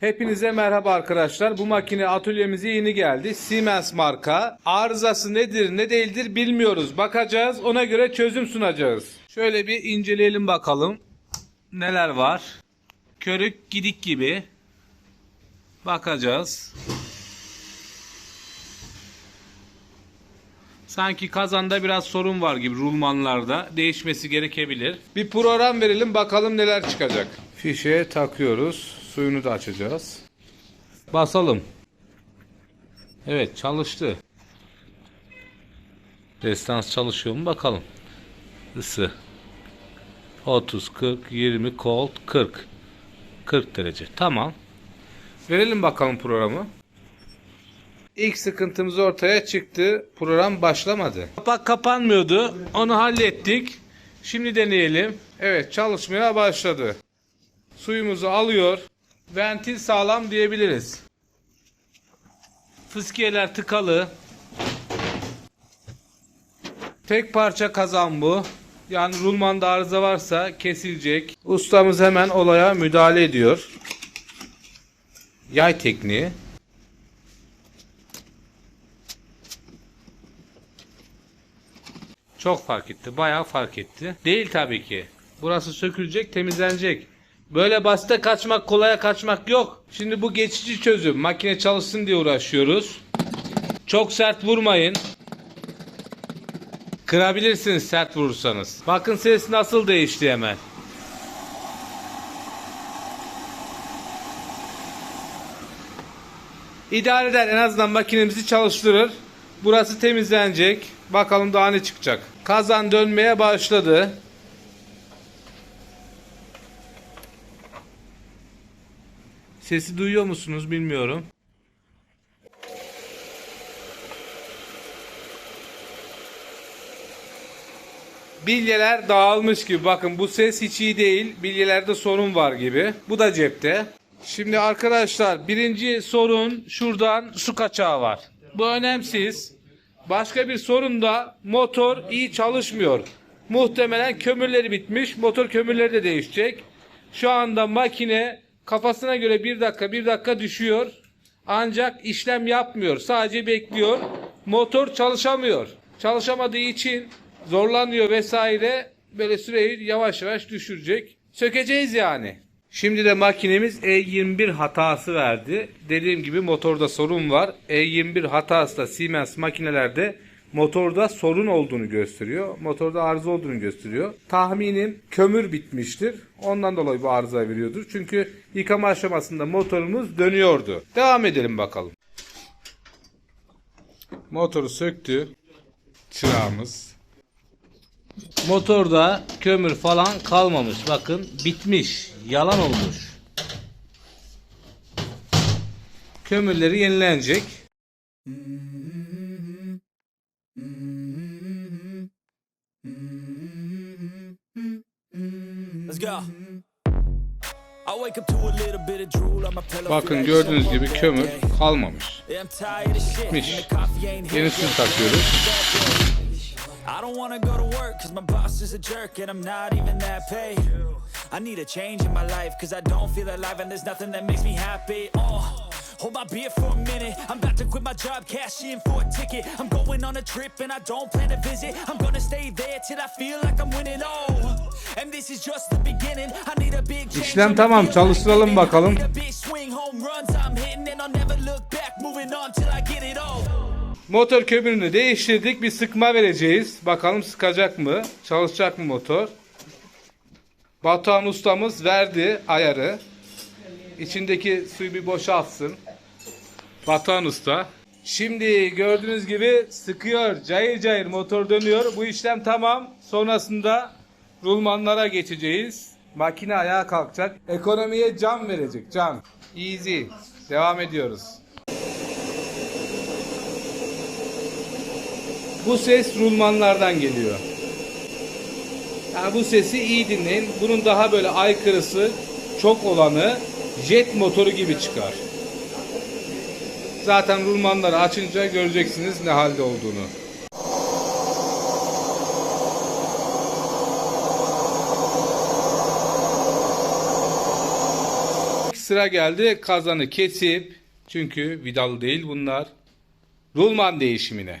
Hepinize merhaba arkadaşlar. Bu makine atölyemize yeni geldi. Siemens marka. Arızası nedir ne değildir bilmiyoruz. Bakacağız ona göre çözüm sunacağız. Şöyle bir inceleyelim bakalım. Neler var. Körük gidik gibi. Bakacağız. Sanki kazanda biraz sorun var gibi rulmanlarda. Değişmesi gerekebilir. Bir program verelim bakalım neler çıkacak. Fişe takıyoruz. Suyunu da açacağız. Basalım. Evet çalıştı. Destans çalışıyor mu bakalım. Isı. 30, 40, 20, cold, 40. 40 derece. Tamam. Verelim bakalım programı. İlk sıkıntımız ortaya çıktı. Program başlamadı. Kapak kapanmıyordu. Onu hallettik. Şimdi deneyelim. Evet çalışmaya başladı. Suyumuzu alıyor. Ventil sağlam diyebiliriz. Fıskiyeler tıkalı. Tek parça kazan bu. Yani rulmanda arıza varsa kesilecek. Ustamız hemen olaya müdahale ediyor. Yay tekniği. Çok fark etti. Bayağı fark etti. Değil tabii ki. Burası sökülecek, temizlenecek. Böyle basite kaçmak, kolaya kaçmak yok. Şimdi bu geçici çözüm. Makine çalışsın diye uğraşıyoruz. Çok sert vurmayın. Kırabilirsiniz sert vurursanız. Bakın ses nasıl değişti hemen. İdare eder en azından makinemizi çalıştırır. Burası temizlenecek. Bakalım daha ne çıkacak. Kazan dönmeye başladı. Sesi duyuyor musunuz bilmiyorum. Bilyeler dağılmış gibi. Bakın bu ses hiç iyi değil. Bilyelerde sorun var gibi. Bu da cepte. Şimdi arkadaşlar birinci sorun şuradan su kaçağı var. Bu önemsiz. Başka bir sorun da motor iyi çalışmıyor. Muhtemelen kömürleri bitmiş. Motor kömürleri de değişecek. Şu anda makine kafasına göre bir dakika bir dakika düşüyor. Ancak işlem yapmıyor. Sadece bekliyor. Motor çalışamıyor. Çalışamadığı için zorlanıyor vesaire. Böyle süreyi yavaş yavaş düşürecek. Sökeceğiz yani. Şimdi de makinemiz E21 hatası verdi. Dediğim gibi motorda sorun var. E21 hatası da Siemens makinelerde motorda sorun olduğunu gösteriyor. Motorda arıza olduğunu gösteriyor. Tahminim kömür bitmiştir. Ondan dolayı bu arıza veriyordur. Çünkü yıkama aşamasında motorumuz dönüyordu. Devam edelim bakalım. Motoru söktü. Çırağımız. Motorda kömür falan kalmamış. Bakın bitmiş. Yalan olmuş. Kömürleri yenilenecek. Let's go. Bakın gördüğünüz gibi kömür kalmamış. Hitting Yenisini takıyoruz. Work cause my boss is a jerk and I'm not even that paid. I need a change in my life cause I don't feel alive and there's nothing that makes me happy. Oh, hold my beer for a minute. I'm about to quit my job, cash in for a ticket. I'm going on a trip and I don't plan to visit. I'm gonna stay there till I feel like I'm winning. Oh, and this is just the beginning. I need a big change. İşlem tamam, çalıştıralım bakalım. I need a big swing, home runs I'm hitting and I'll never look back. Moving on till I get it all. Motor kömürünü değiştirdik. Bir sıkma vereceğiz. Bakalım sıkacak mı? Çalışacak mı motor? Batuhan ustamız verdi ayarı. İçindeki suyu bir boşaltsın. Batuhan usta. Şimdi gördüğünüz gibi sıkıyor. Cayır cayır motor dönüyor. Bu işlem tamam. Sonrasında rulmanlara geçeceğiz. Makine ayağa kalkacak. Ekonomiye can verecek. Can. Easy. Devam ediyoruz. Bu ses rulmanlardan geliyor. Yani bu sesi iyi dinleyin. Bunun daha böyle aykırısı çok olanı jet motoru gibi çıkar. Zaten rulmanları açınca göreceksiniz ne halde olduğunu. Sıra geldi kazanı kesip çünkü vidalı değil bunlar. Rulman değişimine.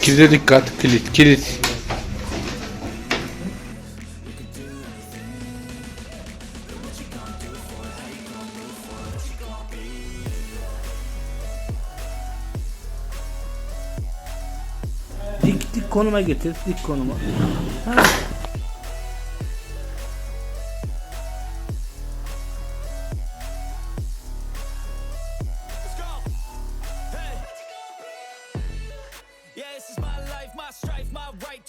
Kilide dikkat. Kilit, kilit. Dik dik konuma getir. Dik konuma. Ha.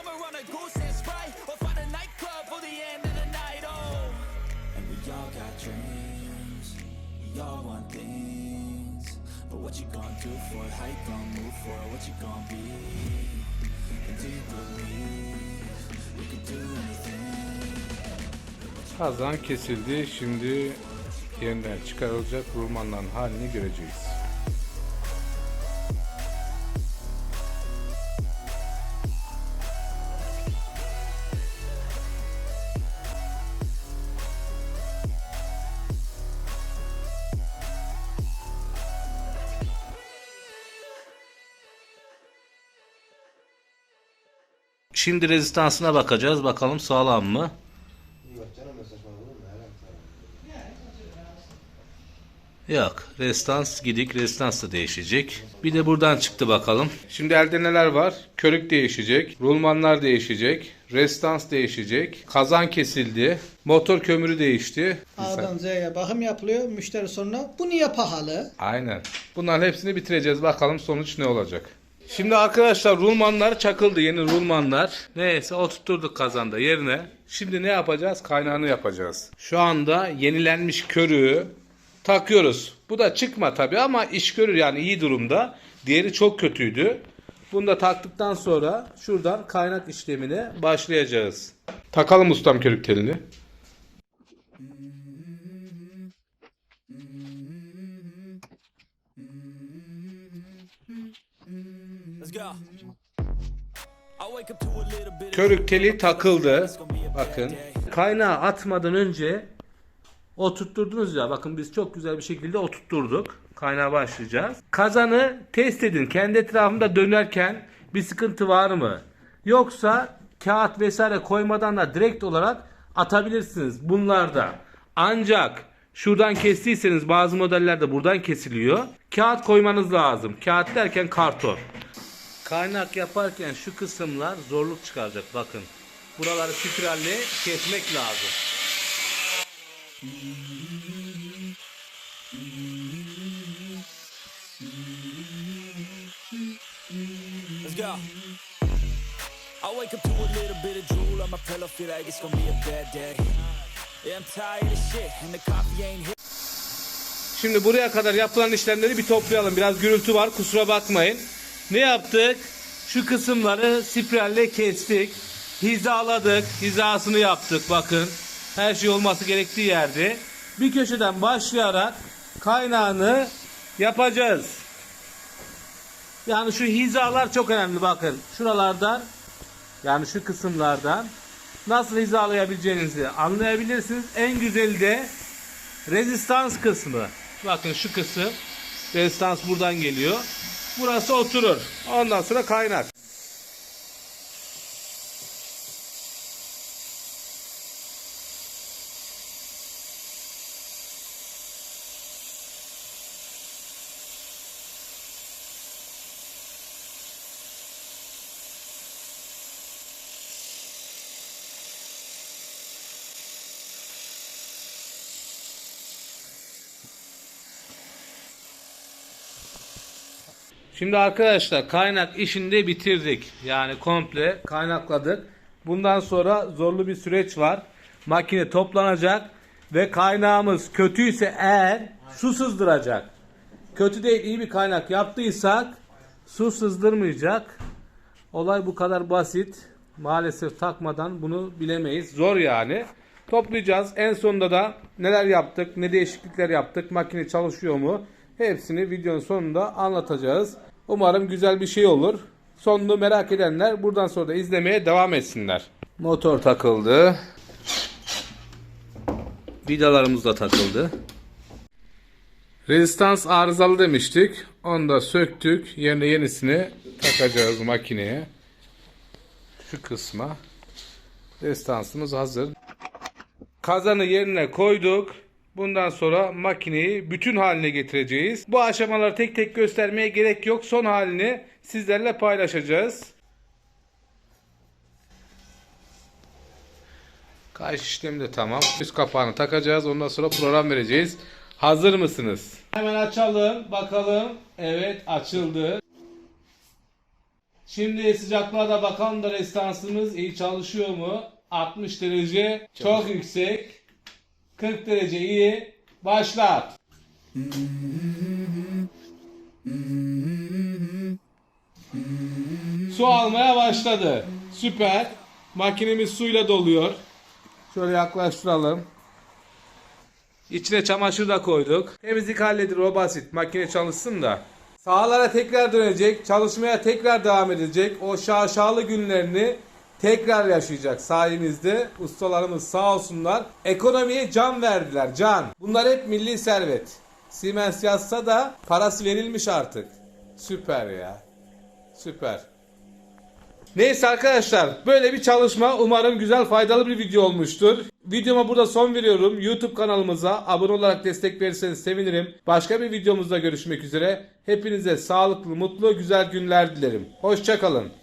summer on a goose and sprite, or find a nightclub for the end of the night. Oh, and we all got dreams, we all want things. But what you gonna do for it? How you gonna move for it? What you gonna be? And do you believe you can do anything? Kazan kesildi. Şimdi yeniden çıkarılacak rulmanların halini göreceğiz. Şimdi rezistansına bakacağız. Bakalım sağlam mı? Yok. Rezistans gidik. Rezistans da değişecek. Bir de buradan çıktı bakalım. Şimdi elde neler var? Körük değişecek, rulmanlar değişecek, restans değişecek, kazan kesildi, motor kömürü değişti. A'dan Z'ye bakım yapılıyor. Müşteri sonra bu niye pahalı? Aynen. Bunların hepsini bitireceğiz. Bakalım sonuç ne olacak. Şimdi arkadaşlar rulmanlar çakıldı. Yeni rulmanlar. Neyse oturtturduk kazanda yerine. Şimdi ne yapacağız? Kaynağını yapacağız. Şu anda yenilenmiş körüğü takıyoruz. Bu da çıkma tabi ama iş görür yani iyi durumda. Diğeri çok kötüydü. Bunu da taktıktan sonra şuradan kaynak işlemine başlayacağız. Takalım ustam körük telini. Let's go. I wake up to a little bit of Körük teli takıldı. Bakın. Kaynağı atmadan önce oturtturdunuz ya. Bakın biz çok güzel bir şekilde oturtturduk. Kaynağa başlayacağız. Kazanı test edin. Kendi etrafında dönerken bir sıkıntı var mı? Yoksa kağıt vesaire koymadan da direkt olarak atabilirsiniz bunlarda. Ancak şuradan kestiyseniz bazı modellerde buradan kesiliyor. Kağıt koymanız lazım. Kağıt derken karton. Kaynak yaparken şu kısımlar zorluk çıkaracak bakın. Buraları spiralle kesmek lazım. Let's go. I wake up to a little bit of drool on my pillow, feel like it's gonna be a bad day. Yeah, I'm tired of shit, and the coffee ain't hit. Şimdi buraya kadar yapılan işlemleri bir toplayalım. Biraz gürültü var kusura bakmayın. Ne yaptık? Şu kısımları spiralle kestik. Hizaladık. Hizasını yaptık bakın. Her şey olması gerektiği yerde. Bir köşeden başlayarak kaynağını yapacağız. Yani şu hizalar çok önemli bakın. Şuralardan yani şu kısımlardan nasıl hizalayabileceğinizi anlayabilirsiniz. En güzeli de rezistans kısmı. Bakın şu kısım rezistans buradan geliyor. Burası oturur. Ondan sonra kaynak. Şimdi arkadaşlar kaynak işini de bitirdik. Yani komple kaynakladık. Bundan sonra zorlu bir süreç var. Makine toplanacak ve kaynağımız kötüyse eğer su sızdıracak. Kötü değil iyi bir kaynak yaptıysak su sızdırmayacak. Olay bu kadar basit. Maalesef takmadan bunu bilemeyiz. Zor yani. Toplayacağız. En sonunda da neler yaptık, ne değişiklikler yaptık, makine çalışıyor mu? Hepsini videonun sonunda anlatacağız. Umarım güzel bir şey olur. Sonunu merak edenler buradan sonra da izlemeye devam etsinler. Motor takıldı. Vidalarımız da takıldı. Rezistans arızalı demiştik. Onu da söktük. Yerine yenisini takacağız makineye. Şu kısma. Rezistansımız hazır. Kazanı yerine koyduk. Bundan sonra makineyi bütün haline getireceğiz. Bu aşamaları tek tek göstermeye gerek yok. Son halini sizlerle paylaşacağız. Kayış işlemi de tamam. Üst kapağını takacağız. Ondan sonra program vereceğiz. Hazır mısınız? Hemen açalım. Bakalım. Evet açıldı. Şimdi sıcaklığa da bakalım da restansımız iyi çalışıyor mu? 60 derece çok yüksek. 40 derece iyi. Başlat. Su almaya başladı. Süper. Makinemiz suyla doluyor. Şöyle yaklaştıralım. İçine çamaşır da koyduk. Temizlik halledilir o basit. Makine çalışsın da. Sahalara tekrar dönecek. Çalışmaya tekrar devam edecek. O şaşalı günlerini tekrar yaşayacak sayenizde. Ustalarımız sağ olsunlar. Ekonomiye can verdiler. Can. Bunlar hep milli servet. Siemens yazsa da parası verilmiş artık. Süper ya. Süper. Neyse arkadaşlar böyle bir çalışma umarım güzel faydalı bir video olmuştur. Videoma burada son veriyorum. YouTube kanalımıza abone olarak destek verirseniz sevinirim. Başka bir videomuzda görüşmek üzere. Hepinize sağlıklı, mutlu, güzel günler dilerim. Hoşçakalın.